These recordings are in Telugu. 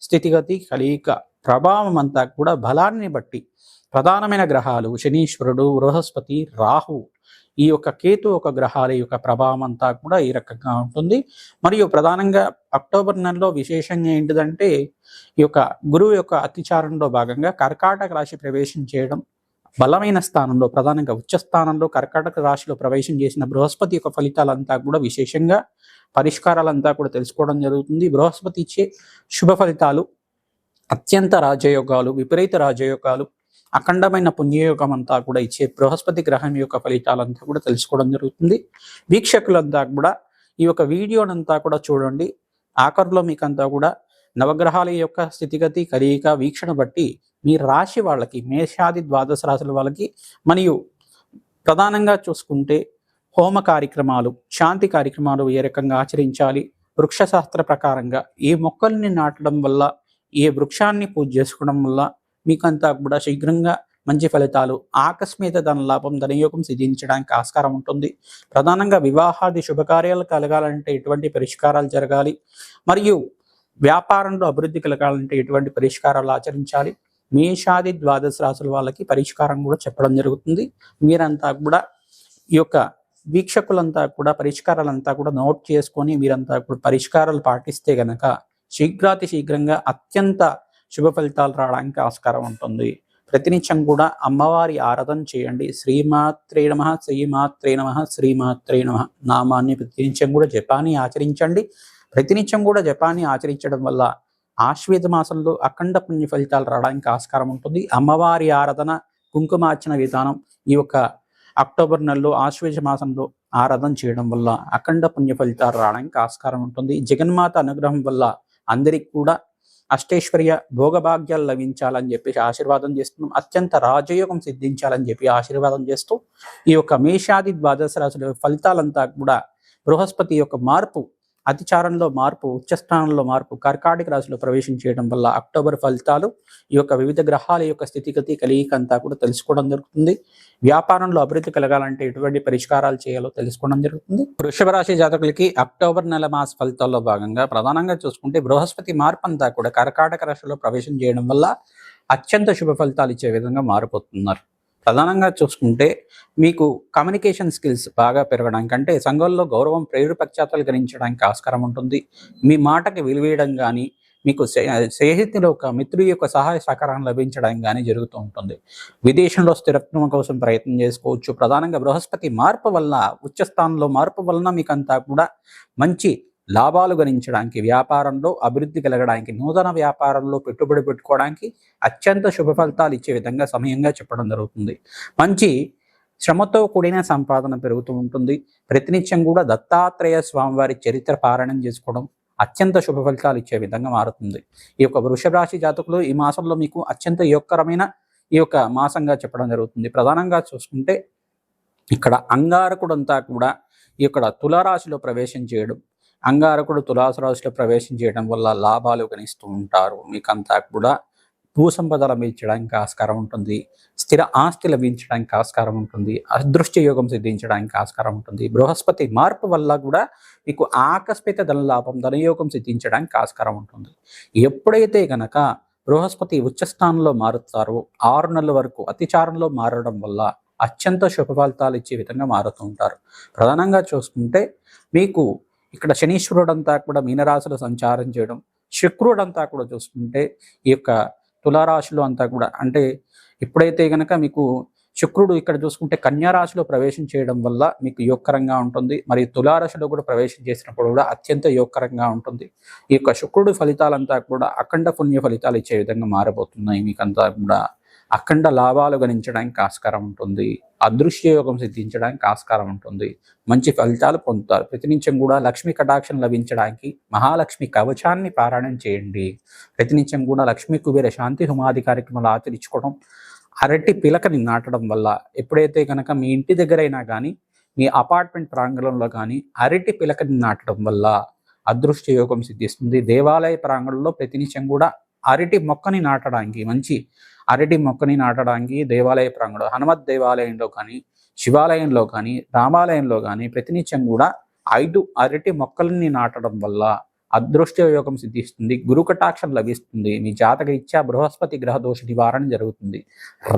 స్థితిగతి కలయిక ప్రభావం అంతా కూడా బలాన్ని బట్టి ప్రధానమైన గ్రహాలు శనీశ్వరుడు బృహస్పతి రాహు ఈ యొక్క కేతు ఒక గ్రహాల యొక్క ప్రభావం అంతా కూడా ఈ రకంగా ఉంటుంది. మరియు ప్రధానంగా అక్టోబర్ నెలలో విశేషంగా ఏంటిదంటే ఈ యొక్క గురువు యొక్క అతిచారంలో భాగంగా కర్కాటక రాశి ప్రవేశం చేయడం బలమైన స్థానంలో ప్రధానంగా ఉచ్చ స్థానంలో కర్కాటక రాశిలో ప్రవేశం చేసిన బృహస్పతి యొక్క ఫలితాలంతా కూడా విశేషంగా పరిష్కారాలంతా కూడా తెలుసుకోవడం జరుగుతుంది. బృహస్పతి ఇచ్చే శుభ ఫలితాలు అత్యంత రాజయోగాలు విపరీత రాజయోగాలు అఖండమైన పుణ్యయోగం అంతా కూడా ఇచ్చే బృహస్పతి గ్రహం యొక్క ఫలితాలంతా కూడా తెలుసుకోవడం జరుగుతుంది. వీక్షకులంతా కూడా ఈ యొక్క వీడియోనంతా కూడా చూడండి. ఆఖరులో మీకంతా కూడా నవగ్రహాల యొక్క స్థితిగతి కలయిక వీక్షణ బట్టి మీ రాశి వాళ్ళకి మేషాది ద్వాదశ రాశుల వాళ్ళకి మరియు ప్రధానంగా చూసుకుంటే హోమ కార్యక్రమాలు శాంతి కార్యక్రమాలు ఏ రకంగా ఆచరించాలి వృక్షశాస్త్ర ప్రకారంగా ఏ మొక్కల్ని నాటడం వల్ల ఏ వృక్షాన్ని పూజ చేసుకోవడం వల్ల మీకంతా కూడా శీఘ్రంగా మంచి ఫలితాలు ఆకస్మిక ధన లాభం ధనయోగం సిద్ధించడానికి ఆస్కారం ఉంటుంది. ప్రధానంగా వివాహాది శుభకార్యాలు కలగాలంటే ఎటువంటి పరిష్కారాలు జరగాలి మరియు వ్యాపారంలో అభివృద్ధి కలగాలంటే ఎటువంటి పరిష్కారాలు ఆచరించాలి. మేషాది ద్వాదశ రాసుల వాళ్ళకి పరిష్కారం కూడా చెప్పడం జరుగుతుంది. మీరంతా కూడా ఈ యొక్క వీక్షకులంతా కూడా పరిష్కారాలంతా కూడా నోట్ చేసుకొని మీరంతా కూడా పరిష్కారాలు పాటిస్తే గనక శీఘ్రాతి శీఘ్రంగా అత్యంత శుభ ఫలితాలు రావడానికి ఆస్కారం ఉంటుంది. ప్రతినిత్యం కూడా అమ్మవారి ఆరాధన చేయండి. శ్రీమాత్రే నమ శ్రీమాత్రే నమ శ్రీమాత్రే నమ నామాన్ని ప్రతినిత్యం కూడా జపాన్ని ఆచరించండి. ప్రతినిత్యం కూడా జపాన్ని ఆచరించడం వల్ల ఆశ్వేత మాసంలో అఖండ పుణ్య ఫలితాలు రావడానికి ఆస్కారం ఉంటుంది. అమ్మవారి ఆరాధన కుంకుమార్చన విధానం ఈ యొక్క అక్టోబర్ నెలలో ఆశ్వేజ మాసంలో ఆరాధన చేయడం వల్ల అఖండ పుణ్య ఫలితాలు రావడానికి ఆస్కారం ఉంటుంది. జగన్మాత అనుగ్రహం వల్ల అందరికి కూడా అష్టైశ్వర్య భోగభాగ్యాలు లభించాలని చెప్పేసి ఆశీర్వాదం చేస్తున్నాం. అత్యంత రాజయోగం సిద్ధించాలని చెప్పి ఆశీర్వాదం చేస్తూ ఈ యొక్క మేషాది ద్వాదశ రాశుల ఫలితాలంతా కూడా బృహస్పతి యొక్క మార్పు అతిచారంలో మార్పు ఉచ్చస్థానంలో మార్పు కర్కాటక రాశిలో ప్రవేశం చేయడం వల్ల అక్టోబర్ ఫలితాలు ఈ యొక్క వివిధ గ్రహాల యొక్క స్థితిగతి కలిగిక అంతా కూడా తెలుసుకోవడం జరుగుతుంది. వ్యాపారంలో అభివృద్ధి కలగాలంటే ఎటువంటి పరిష్కారాలు చేయాలో తెలుసుకోవడం జరుగుతుంది. వృషభ రాశి జాతకులకి అక్టోబర్ నెల మాస ఫలితాల్లో భాగంగా ప్రధానంగా చూసుకుంటే బృహస్పతి మార్పు అంతా కూడా కర్కాటక రాశిలో ప్రవేశం చేయడం వల్ల అత్యంత శుభ ఫలితాలు ఇచ్చే విధంగా మారిపోతున్నారు. ప్రధానంగా చూసుకుంటే మీకు కమ్యూనికేషన్ స్కిల్స్ బాగా పెరగడానికి అంటే సంఘంలో గౌరవం ప్రేరు పశ్చాత్తాలు గ్రహించడానికి ఆస్కారం ఉంటుంది. మీ మాటకి విలువేయడం కానీ మీకు స్నేహితుల యొక్క మిత్రుడి యొక్క సహాయ సహకారం లభించడం కానీ జరుగుతూ ఉంటుంది. విదేశంలో స్థిరత్వం కోసం ప్రయత్నం చేసుకోవచ్చు. ప్రధానంగా బృహస్పతి మార్పు వల్ల ఉచ్చస్థానంలో మార్పు వలన మీకు అంతా కూడా మంచి లాభాలు గణించడానికి వ్యాపారంలో అభివృద్ధి కలగడానికి నూతన వ్యాపారంలో పెట్టుబడి పెట్టుకోవడానికి అత్యంత శుభ ఫలితాలు ఇచ్చే విధంగా సమయంగా చెప్పడం జరుగుతుంది. మంచి శ్రమతో కూడిన సంపాదన పెరుగుతూ ఉంటుంది. ప్రతినిత్యం కూడా దత్తాత్రేయ స్వామివారి చరిత్ర పారాయణం చేసుకోవడం అత్యంత శుభ ఫలితాలు ఇచ్చే విధంగా మారుతుంది. ఈ యొక్క వృషభ రాశి జాతకులు ఈ మాసంలో మీకు అత్యంత యోగకరమైన ఈ యొక్క మాసంగా చెప్పడం జరుగుతుంది. ప్రధానంగా చూసుకుంటే ఇక్కడ అంగారకుడంతా కూడా ఇక్కడ తులారాశిలో ప్రవేశం చేయడం అంగారకుడు తులాసరాశిలో ప్రవేశం చేయడం వల్ల లాభాలు గణిస్తూ ఉంటారు. మీకంతా కూడా భూ సంపద లభించడానికి ఆస్కారం ఉంటుంది. స్థిర ఆస్తి లభించడానికి ఆస్కారం ఉంటుంది. అదృష్ట యోగం సిద్ధించడానికి ఆస్కారం ఉంటుంది. బృహస్పతి మార్పు వల్ల కూడా మీకు ఆకస్మిక ధన లాభం ధనయోగం సిద్ధించడానికి ఆస్కారం ఉంటుంది. ఎప్పుడైతే గనక బృహస్పతి ఉచ్చస్థానంలో మారుతారో ఆరు నెలల వరకు అతిచారంలో మారడం వల్ల అత్యంత శుభ ఫలితాలు ఇచ్చే విధంగా మారుతూ ఉంటారు. ప్రధానంగా చూసుకుంటే మీకు ఇక్కడ శనీశ్వరుడంతా కూడా మీనరాశిలో సంచారం చేయడం శుక్రుడంతా కూడా చూసుకుంటే ఈ యొక్క తులారాశిలో అంతా కూడా అంటే ఎప్పుడైతే గనక మీకు శుక్రుడు ఇక్కడ చూసుకుంటే కన్యారాశిలో ప్రవేశం చేయడం వల్ల మీకు యోగకరంగా ఉంటుంది. మరియు తులారాశిలో కూడా ప్రవేశం చేసినప్పుడు కూడా అత్యంత యోగకరంగా ఉంటుంది. ఈ యొక్క శుక్రుడు ఫలితాలంతా కూడా అఖండ పుణ్య ఫలితాలు ఇచ్చే విధంగా మారబోతున్నాయి. మీకంతా కూడా అఖండ లాభాలు గణించడానికి ఆస్కారం ఉంటుంది. అదృశ్య యోగం సిద్ధించడానికి ఆస్కారం ఉంటుంది. మంచి ఫలితాలు పొందుతారు. ప్రతినిత్యం కూడా లక్ష్మీ కటాక్షం లభించడానికి మహాలక్ష్మి కవచాన్ని పారాయణం చేయండి. ప్రతినిత్యం కూడా లక్ష్మీ కుబేర శాంతి హుమాది కార్యక్రమాలు ఆచరించుకోవడం అరటి పిలకని నాటడం వల్ల ఎప్పుడైతే కనుక మీ ఇంటి దగ్గరైనా కానీ మీ అపార్ట్మెంట్ ప్రాంగణంలో కానీ అరటి పిలకని నాటడం వల్ల అదృష్ట యోగం సిద్ధిస్తుంది. దేవాలయ ప్రాంగణంలో ప్రతినిత్యం కూడా అరటి మొక్కని నాటడానికి మంచి అరటి మొక్కని నాటడానికి దేవాలయ ప్రాంగణం హనుమత్ దేవాలయంలో కానీ శివాలయంలో కానీ రామాలయంలో కానీ ప్రతినిత్యం కూడా ఐదు అరటి మొక్కలని నాటడం వల్ల అదృష్ట యోగం సిద్ధిస్తుంది గురు కటాక్షం లభిస్తుంది మీ జాతక ఇచ్చా బృహస్పతి గ్రహ దోష నివారణ జరుగుతుంది.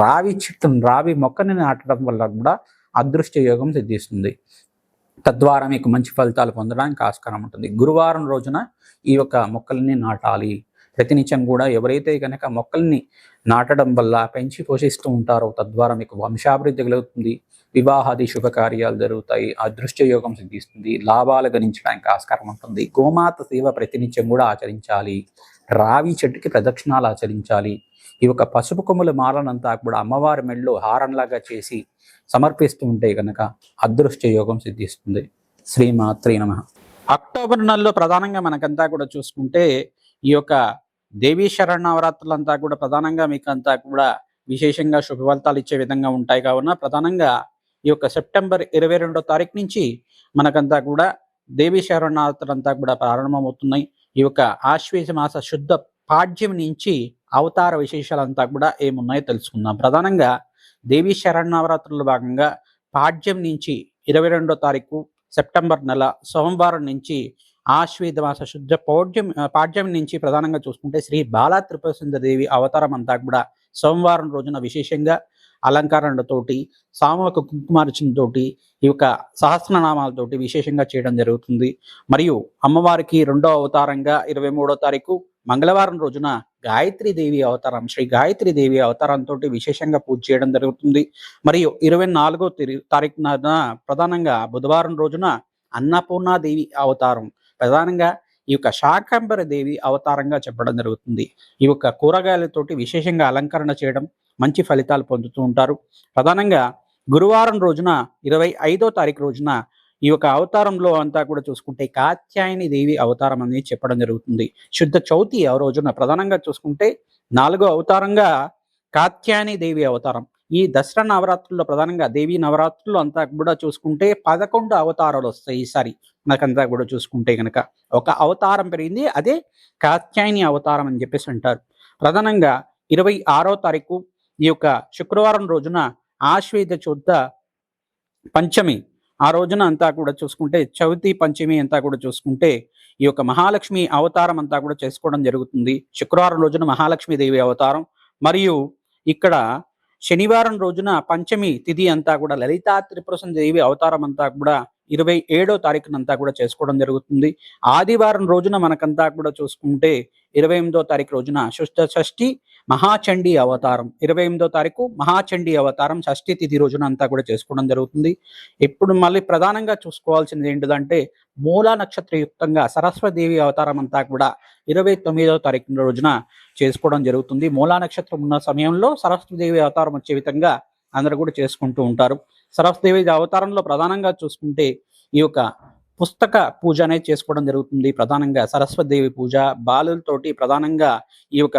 రావి చెట్టును రావి మొక్కని నాటడం వల్ల కూడా అదృష్ట యోగం సిద్ధిస్తుంది. తద్వారా మీకు మంచి ఫలితాలు పొందడానికి ఆస్కారం ఉంటుంది. గురువారం రోజున ఈ యొక్క మొక్కల్ని నాటాలి. ప్రతినిత్యం కూడా ఎవరైతే కనుక మొక్కల్ని నాటడం వల్ల పెంచి పోషిస్తూ ఉంటారో తద్వారా మీకు వంశాభివృద్ధి కలుగుతుంది. వివాహాది శుభకార్యాలు జరుగుతాయి. అదృష్ట యోగం సిద్ధిస్తుంది. లాభాలు గణించడానికి ఆస్కారం ఉంటుంది. గోమాత సేవ ప్రతినిత్యం కూడా ఆచరించాలి. రావి చెట్టుకి ప్రదక్షిణాలు ఆచరించాలి. ఈ యొక్క పసుపు కొమ్ముల మాలనంతా కూడా అమ్మవారి మెళ్ళు హారంలాగా చేసి సమర్పిస్తూ ఉంటే కనుక అదృష్ట యోగం సిద్ధిస్తుంది. శ్రీమాత్రే నమ. అక్టోబర్ నెలలో ప్రధానంగా మనకంతా కూడా చూసుకుంటే ఈ యొక్క దేవీ శరణవరాత్రులంతా కూడా ప్రధానంగా మీకు అంతా కూడా విశేషంగా శుభ ఇచ్చే విధంగా ఉంటాయి కావున ప్రధానంగా ఈ యొక్క సెప్టెంబర్ ఇరవై రెండో తారీఖు నుంచి మనకంతా కూడా దేవీ శరణావరాత్రులంతా కూడా ప్రారంభమవుతున్నాయి. ఈ యొక్క ఆశ్వేజ మాస శుద్ధ పాడ్యం నుంచి అవతార విశేషాలంతా కూడా ఏమున్నాయో తెలుసుకుందాం. ప్రధానంగా దేవీ శరణవరాత్రుల భాగంగా పాడ్యం నుంచి ఇరవై రెండో తారీఖు సెప్టెంబర్ నెల సోమవారం నుంచి ఆశ్వేద మాస శుద్ధ పౌడ్యం పాడ్యం నుంచి ప్రధానంగా చూసుకుంటే శ్రీ బాలా దేవి అవతారం అంతా కూడా సోమవారం రోజున విశేషంగా అలంకరణలతోటి సామూహిక కుంకుమార్చనతోటి ఈ యొక్క సహస్రనామాలతోటి విశేషంగా చేయడం జరుగుతుంది. మరియు అమ్మవారికి రెండో అవతారంగా ఇరవై మూడో తారీఖు మంగళవారం రోజున గాయత్రి దేవి అవతారం శ్రీ గాయత్రి దేవి అవతారంతో విశేషంగా పూజ చేయడం జరుగుతుంది. మరియు ఇరవై నాలుగో తారీఖున ప్రధానంగా బుధవారం రోజున అన్నపూర్ణాదేవి అవతారం ప్రధానంగా ఈ యొక్క శాకంబర దేవి అవతారంగా చెప్పడం జరుగుతుంది. ఈ యొక్క కూరగాయలతోటి విశేషంగా అలంకరణ చేయడం మంచి ఫలితాలు పొందుతూ ఉంటారు. ప్రధానంగా గురువారం రోజున ఇరవై ఐదో తారీఖు రోజున ఈ యొక్క అవతారంలో అంతా కూడా చూసుకుంటే కాత్యాయని దేవి అవతారం అనేది చెప్పడం జరుగుతుంది. శుద్ధ చౌతి ఆ రోజున ప్రధానంగా చూసుకుంటే నాలుగో అవతారంగా కాత్యాయని దేవి అవతారం. ఈ దసరా నవరాత్రుల్లో ప్రధానంగా దేవి నవరాత్రులు అంతా కూడా చూసుకుంటే పదకొండు అవతారాలు వస్తాయి ఈసారి. మనకంతా కూడా చూసుకుంటే కనుక ఒక అవతారం పెరిగింది అదే కాత్యాయని అవతారం అని చెప్పేసి అంటారు. ప్రధానంగా ఇరవై ఆరో తారీఖు ఈ యొక్క శుక్రవారం రోజున ఆశ్వేద శుద్ధ పంచమి ఆ రోజున అంతా కూడా చూసుకుంటే చవితి పంచమి అంతా కూడా చూసుకుంటే ఈ యొక్క మహాలక్ష్మి అవతారం అంతా కూడా చేసుకోవడం జరుగుతుంది. శుక్రవారం రోజున మహాలక్ష్మి దేవి అవతారం. మరియు ఇక్కడ శనివారం రోజున పంచమి తిథి అంతా కూడా లలితా త్రిపురసం దేవి అవతారం అంతా కూడా ఇరవై ఏడో తారీఖునంతా కూడా చేసుకోవడం జరుగుతుంది. ఆదివారం రోజున మనకంతా కూడా చూసుకుంటే ఇరవై ఎనిమిదో తారీఖు రోజున శుష్ట షష్ఠి మహాచండీ అవతారం. ఇరవై ఎనిమిదో తారీఖు మహాచండీ అవతారం షష్ఠి తిథి రోజున అంతా కూడా చేసుకోవడం జరుగుతుంది. ఇప్పుడు మళ్ళీ ప్రధానంగా చూసుకోవాల్సింది ఏంటిదంటే మూల నక్షత్రయుక్తంగా సరస్వదేవి అవతారం అంతా కూడా ఇరవై తొమ్మిదవ తారీఖు రోజున చేసుకోవడం జరుగుతుంది. మూలా నక్షత్రం ఉన్న సమయంలో సరస్వదేవి అవతారం వచ్చే విధంగా అందరూ కూడా చేసుకుంటూ ఉంటారు. సరస్వదేవి అవతారంలో ప్రధానంగా చూసుకుంటే ఈ యొక్క పుస్తక పూజ అనేది చేసుకోవడం జరుగుతుంది. ప్రధానంగా సరస్వదేవి పూజ బాలులతోటి ప్రధానంగా ఈ యొక్క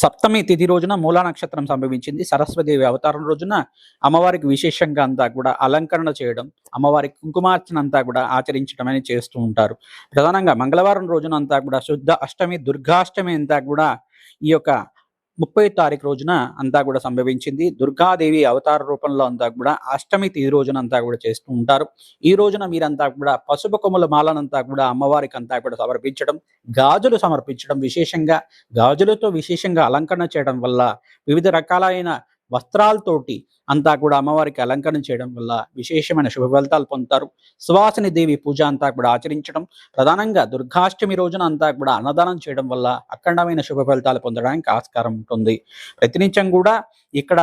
సప్తమి తిథి రోజున మూలా నక్షత్రం సంభవించింది. సరస్వదేవి అవతారం రోజున అమ్మవారికి విశేషంగా అంతా కూడా అలంకరణ చేయడం అమ్మవారికి కుంకుమార్చన అంతా కూడా ఆచరించడం అనేది చేస్తూ ఉంటారు. ప్రధానంగా మంగళవారం రోజున అంతా కూడా శుద్ధ అష్టమి దుర్గాష్టమి అంతా కూడా ఈ యొక్క ముప్పై తారీఖు రోజున అంతా కూడా సంభవించింది. దుర్గాదేవి అవతార రూపంలో అంతా కూడా అష్టమి తిథి రోజున అంతా కూడా చేస్తూ ఉంటారు. ఈ రోజున మీరంతా కూడా పసుపు కొమ్మల మాలనంతా కూడా అమ్మవారికి అంతా కూడా సమర్పించడం గాజులు సమర్పించడం విశేషంగా గాజులతో విశేషంగా అలంకరణ చేయడం వల్ల వివిధ రకాలైన వస్త్రాలతోటి అంతా కూడా అమ్మవారికి అలంకరణ చేయడం వల్ల విశేషమైన శుభ ఫలితాలు పొందుతారు. సువాసిని దేవి పూజ అంతా కూడా ఆచరించడం ప్రధానంగా దుర్గాష్టమి రోజున అంతా కూడా అన్నదానం చేయడం వల్ల అఖండమైన శుభ ఫలితాలు పొందడానికి ఆస్కారం ఉంటుంది. ప్రతినిత్యం కూడా ఇక్కడ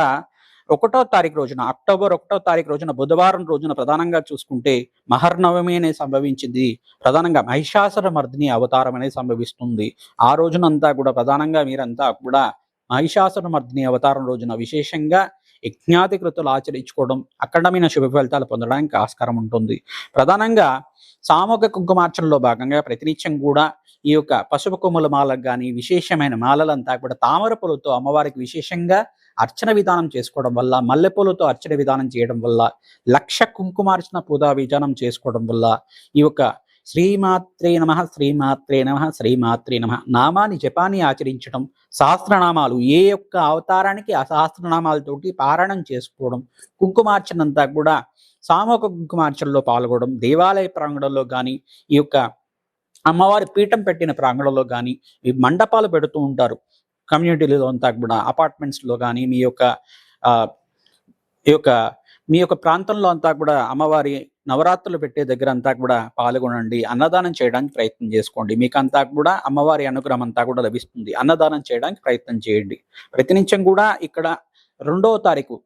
ఒకటో తారీఖు రోజున అక్టోబర్ ఒకటో తారీఖు రోజున బుధవారం రోజున ప్రధానంగా చూసుకుంటే మహర్నవమి అనేది సంభవించింది. ప్రధానంగా మహిషాసుర మర్దిని అవతారం అనేది సంభవిస్తుంది. ఆ రోజునంతా కూడా ప్రధానంగా మీరంతా కూడా మర్దిని అవతారం రోజున విశేషంగా యజ్ఞాధికృతులు ఆచరించుకోవడం అఖండమైన శుభ ఫలితాలు పొందడానికి ఆస్కారం ఉంటుంది. ప్రధానంగా సామూహిక కుంకుమార్చనలో భాగంగా ప్రతినిత్యం కూడా ఈ యొక్క పసుపు కొమ్ముల మాలకు కానీ విశేషమైన మాలలంతా కూడా తామర పూలతో అమ్మవారికి విశేషంగా అర్చన విధానం చేసుకోవడం వల్ల మల్లెపూలతో అర్చన విధానం చేయడం వల్ల లక్ష కుంకుమార్చన పూజా విధానం చేసుకోవడం వల్ల ఈ యొక్క శ్రీమాత్రే నమ శ్రీమాత్రే నమ శ్రీమాత్రే నమ. నామాన్ని జపాన్ని ఆచరించడం సహస్రనామాలు ఏ యొక్క అవతారానికి ఆ సహస్రనామాలతోటి పారాయణం చేసుకోవడం కుంకుమార్చనంతా కూడా సామూహిక కుంకుమార్చనలో పాల్గొనడం దేవాలయ ప్రాంగణంలో కానీ ఈ యొక్క అమ్మవారి పీఠం పెట్టిన ప్రాంగణంలో కానీ ఈ మండపాలు పెడుతూ ఉంటారు. కమ్యూనిటీలో అంతా కూడా అపార్ట్మెంట్స్లో కానీ మీ యొక్క ఈ యొక్క మీ యొక్క ప్రాంతంలో అంతా కూడా అమ్మవారి నవరాత్రులు పెట్టే దగ్గర అంతా కూడా పాల్గొనండి. అన్నదానం చేయడానికి ప్రయత్నం చేసుకోండి. మీకు అంతా కూడా అమ్మవారి అనుగ్రహం అంతా కూడా లభిస్తుంది. అన్నదానం చేయడానికి ప్రయత్నం చేయండి. ప్రతినిత్యం కూడా ఇక్కడ రెండవ తారీఖు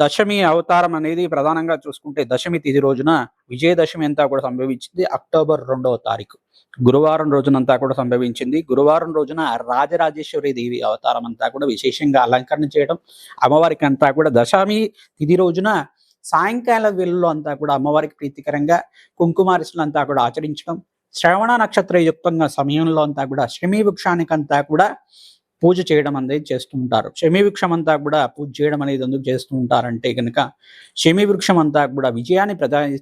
దశమి అవతారం అనేది ప్రధానంగా చూసుకుంటే దశమి తిథి రోజున విజయదశమి అంతా కూడా సంభవించింది అక్టోబర్ రెండవ తారీఖు. గురువారం రోజునంతా కూడా సంభవించింది. గురువారం రోజున రాజరాజేశ్వరి దేవి అవతారం అంతా కూడా విశేషంగా అలంకరణ చేయడం అమ్మవారికి అంతా కూడా దశమి తిథి రోజున సాయంకాల వేళల్లో అంతా కూడా అమ్మవారికి ప్రీతికరంగా కుంకుమారిసులు అంతా కూడా ఆచరించడం శ్రవణ నక్షత్ర యుక్తంగా సమయంలో అంతా కూడా శమీ వృక్షానికి అంతా కూడా పూజ చేయడం అనేది చేస్తూ ఉంటారు శమి వృక్షం అంతా కూడా పూజ చేయడం అనేది ఎందుకు చేస్తూ ఉంటారంటే కనుక శమి వృక్షం అంతా కూడా విజయాన్ని ప్రధాన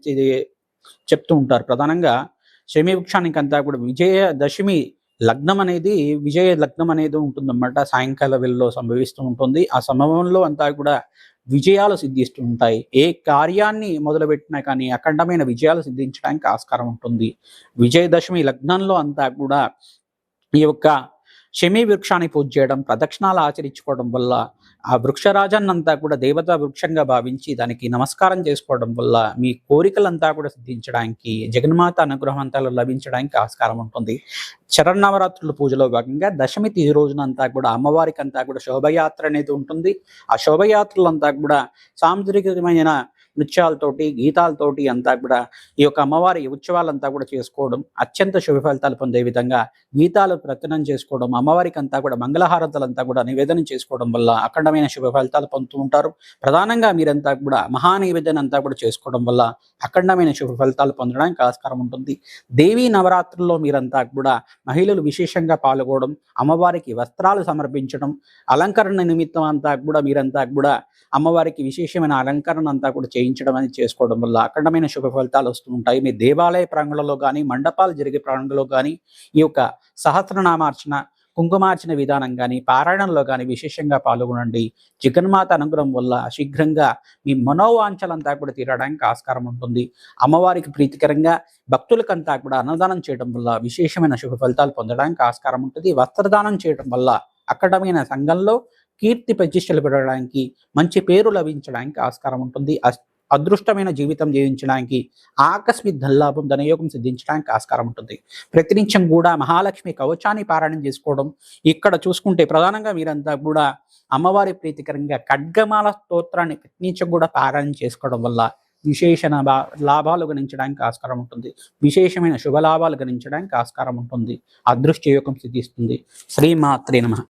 చెప్తూ ఉంటారు. ప్రధానంగా శమి వృక్షానికి అంతా కూడా విజయ దశమి లగ్నం అనేది విజయ లగ్నం అనేది ఉంటుందన్నమాట. సాయంకాల వేళలో సంభవిస్తూ ఉంటుంది. ఆ సమయంలో అంతా కూడా విజయాలు సిద్ధిస్తూ ఉంటాయి. ఏ కార్యాన్ని మొదలుపెట్టినా కానీ అఖండమైన విజయాలు సిద్ధించడానికి ఆస్కారం ఉంటుంది. విజయదశమి లగ్నంలో అంతా కూడా ఈ యొక్క శమీ వృక్షాన్ని పూజ చేయడం ప్రదక్షిణాలు ఆచరించుకోవడం వల్ల ఆ వృక్షరాజన్నంతా కూడా దేవతా వృక్షంగా భావించి దానికి నమస్కారం చేసుకోవడం వల్ల మీ కోరికలంతా కూడా సిద్ధించడానికి జగన్మాత అనుగ్రహం అంతా లభించడానికి ఆస్కారం ఉంటుంది. శరణవరాత్రుల పూజలో భాగంగా దశమి తిథి రోజునంతా కూడా అమ్మవారికి అంతా కూడా శోభయాత్ర అనేది ఉంటుంది. ఆ శోభయాత్రలంతా కూడా సాంస్కృతికమైన నృత్యాలతోటి గీతాలతోటి అంతా కూడా ఈ యొక్క అమ్మవారి ఉత్సవాలంతా కూడా చేసుకోవడం అత్యంత శుభ ఫలితాలు పొందే విధంగా గీతాలు ప్రకటన చేసుకోవడం అమ్మవారికి అంతా కూడా మంగళహారతలంతా కూడా నివేదన చేసుకోవడం వల్ల అఖండమైన శుభ ఫలితాలు పొందుతూ ఉంటారు. ప్రధానంగా మీరంతా కూడా మహానివేదన అంతా కూడా చేసుకోవడం వల్ల అఖండమైన శుభ ఫలితాలు పొందడానికి ఆస్కారం ఉంటుంది. దేవీ నవరాత్రుల్లో మీరంతా కూడా మహిళలు విశేషంగా పాల్గొనడం అమ్మవారికి వస్త్రాలు సమర్పించడం అలంకరణ నిమిత్తం అంతా కూడా మీరంతా కూడా అమ్మవారికి విశేషమైన అలంకరణ అంతా కూడా చేయించడం అనేది చేసుకోవడం వల్ల అఖండమైన శుభ ఫలితాలు వస్తూ ఉంటాయి. మీ దేవాలయ ప్రాంగణంలో కానీ మండపాలు జరిగే ప్రాంగణంలో కానీ ఈ యొక్క సహస్రనామార్చన కుంకుమార్చన విధానం కానీ పారాయణంలో కానీ విశేషంగా పాల్గొనండి. జగన్మాత అనుగ్రహం వల్ల శీఘ్రంగా మీ మనోవాంఛలంతా కూడా తీరడానికి ఆస్కారం ఉంటుంది. అమ్మవారికి ప్రీతికరంగా భక్తులకంతా కూడా అన్నదానం చేయడం వల్ల విశేషమైన శుభ ఫలితాలు పొందడానికి ఆస్కారం ఉంటుంది. వస్త్రదానం చేయడం వల్ల అక్కడమైన సంఘంలో కీర్తి ప్రతిష్టలు పెరగడానికి మంచి పేరు లభించడానికి ఆస్కారం ఉంటుంది. అదృష్టమైన జీవితం జీవించడానికి ఆకస్మిక ధనలాభం ధనయోగం సిద్ధించడానికి ఆస్కారం ఉంటుంది. ప్రతినిత్యం కూడా మహాలక్ష్మి కవచాన్ని పారాయణం చేసుకోవడం ఇక్కడ చూసుకుంటే ప్రధానంగా మీరంతా కూడా అమ్మవారి ప్రీతికరంగా ఖడ్గమాల స్తోత్రాన్ని ప్రతినిత్యం కూడా పారాయణం చేసుకోవడం వల్ల విశేష లాభాలు గణించడానికి ఆస్కారం ఉంటుంది. విశేషమైన శుభ లాభాలు గణించడానికి ఆస్కారం ఉంటుంది. అదృష్ట యోగం సిద్ధిస్తుంది. శ్రీమాత్రే నమ.